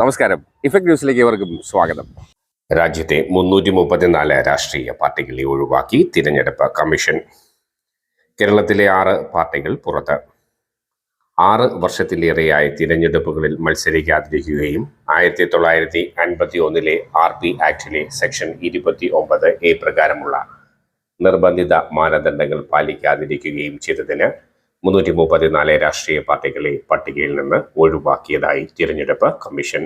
നമസ്കാരം. ഇഫക്ട് ന്യൂസിലേക്ക് ഏവർക്കും സ്വാഗതം. രാജ്യത്തെ മുന്നൂറ്റി മുപ്പത്തിനാല് രാഷ്ട്രീയ പാർട്ടികളെ ഒഴിവാക്കി തിരഞ്ഞെടുപ്പ് കമ്മീഷൻ. കേരളത്തിലെ ആറ് പാർട്ടികൾ പുറത്ത്. ആറ് വർഷത്തിലേറെയായി തിരഞ്ഞെടുപ്പുകളിൽ മത്സരിക്കാതിരിക്കുകയും ആയിരത്തി തൊള്ളായിരത്തി അൻപത്തി ഒന്നിലെ ആർ പി ആക്ടിലെ സെക്ഷൻ ഇരുപത്തി ഒമ്പത് എ പ്രകാരമുള്ള നിർബന്ധിത മാനദണ്ഡങ്ങൾ പാലിക്കാതിരിക്കുകയും ചെയ്തതിന് മുന്നൂറ്റി മുപ്പത്തിനാല് രാഷ്ട്രീയ പാർട്ടികളെ പട്ടികയിൽ നിന്ന് ഒഴിവാക്കിയതായി തിരഞ്ഞെടുപ്പ് കമ്മീഷൻ.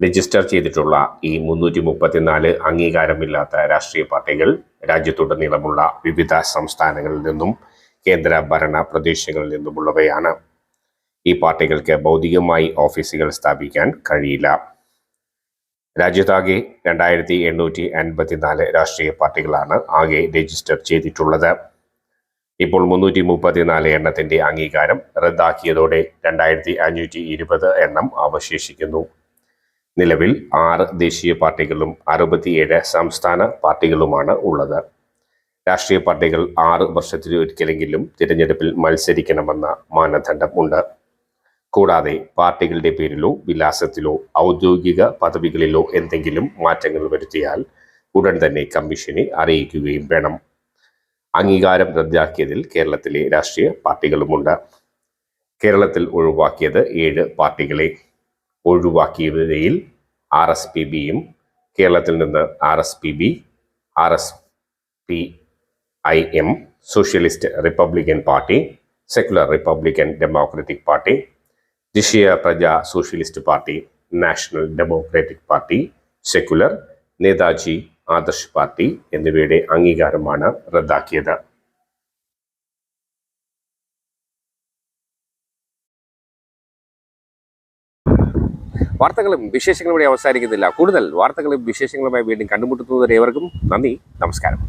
രജിസ്റ്റർ ചെയ്തിട്ടുള്ള ഈ മുന്നൂറ്റി മുപ്പത്തിനാല് അംഗീകാരമില്ലാത്ത രാഷ്ട്രീയ പാർട്ടികൾ രാജ്യത്തുടനീളമുള്ള വിവിധ സംസ്ഥാനങ്ങളിൽ നിന്നും കേന്ദ്ര ഭരണ പ്രദേശങ്ങളിൽ നിന്നുമുള്ളവയാണ്. ഈ പാർട്ടികൾക്ക് ഭൗതികമായി ഓഫീസുകൾ സ്ഥാപിക്കാൻ കഴിയില്ല. രാജ്യത്താകെ രണ്ടായിരത്തി എണ്ണൂറ്റി അൻപത്തിനാല് രാഷ്ട്രീയ പാർട്ടികളാണ് ആകെ രജിസ്റ്റർ ചെയ്തിട്ടുള്ളത്. ഇപ്പോൾ മുന്നൂറ്റി മുപ്പത്തിനാല് എണ്ണത്തിന്റെ അംഗീകാരം റദ്ദാക്കിയതോടെ രണ്ടായിരത്തി അഞ്ഞൂറ്റി ഇരുപത് എണ്ണം അവശേഷിക്കുന്നു. നിലവിൽ ആറ് ദേശീയ പാർട്ടികളും അറുപത്തിയേഴ് സംസ്ഥാന പാർട്ടികളുമാണ് ഉള്ളത്. രാഷ്ട്രീയ പാർട്ടികൾ ആറ് വർഷത്തിലൊരിക്കലെങ്കിലും തിരഞ്ഞെടുപ്പിൽ മത്സരിക്കണമെന്ന മാനദണ്ഡം ഉണ്ട്. കൂടാതെ പാർട്ടികളുടെ പേരിലോ വിലാസത്തിലോ ഔദ്യോഗിക പദവികളിലോ എന്തെങ്കിലും മാറ്റങ്ങൾ വരുത്തിയാൽ ഉടൻ തന്നെ കമ്മീഷനെ അറിയിക്കുകയും വേണം. അംഗീകാരം റദ്ദാക്കിയതിൽ കേരളത്തിലെ രാഷ്ട്രീയ പാർട്ടികളുമുണ്ട്. കേരളത്തിൽ ഒഴിവാക്കിയത് ഏഴ് പാർട്ടികളെ ഒഴിവാക്കിയവയിൽ ആർ എസ് പി ബിയും കേരളത്തിൽ നിന്ന് R S P B R S P I M socialist republican party secular republican democratic party Desiya Praja socialist party national democratic party secular Netaji Adarsh party എന്നിവയുടെ അംഗീകാരമാണ് റദ്ദാക്കിയത്. വാർത്തകളും വിശേഷങ്ങളും ഇവിടെ അവസാനിക്കുന്നില്ല. കൂടുതൽ വാർത്തകളും വിശേഷങ്ങളുമായി വീണ്ടും കണ്ടുമുട്ടുന്നവരെ ഏവർക്കും നന്ദി നമസ്കാരം.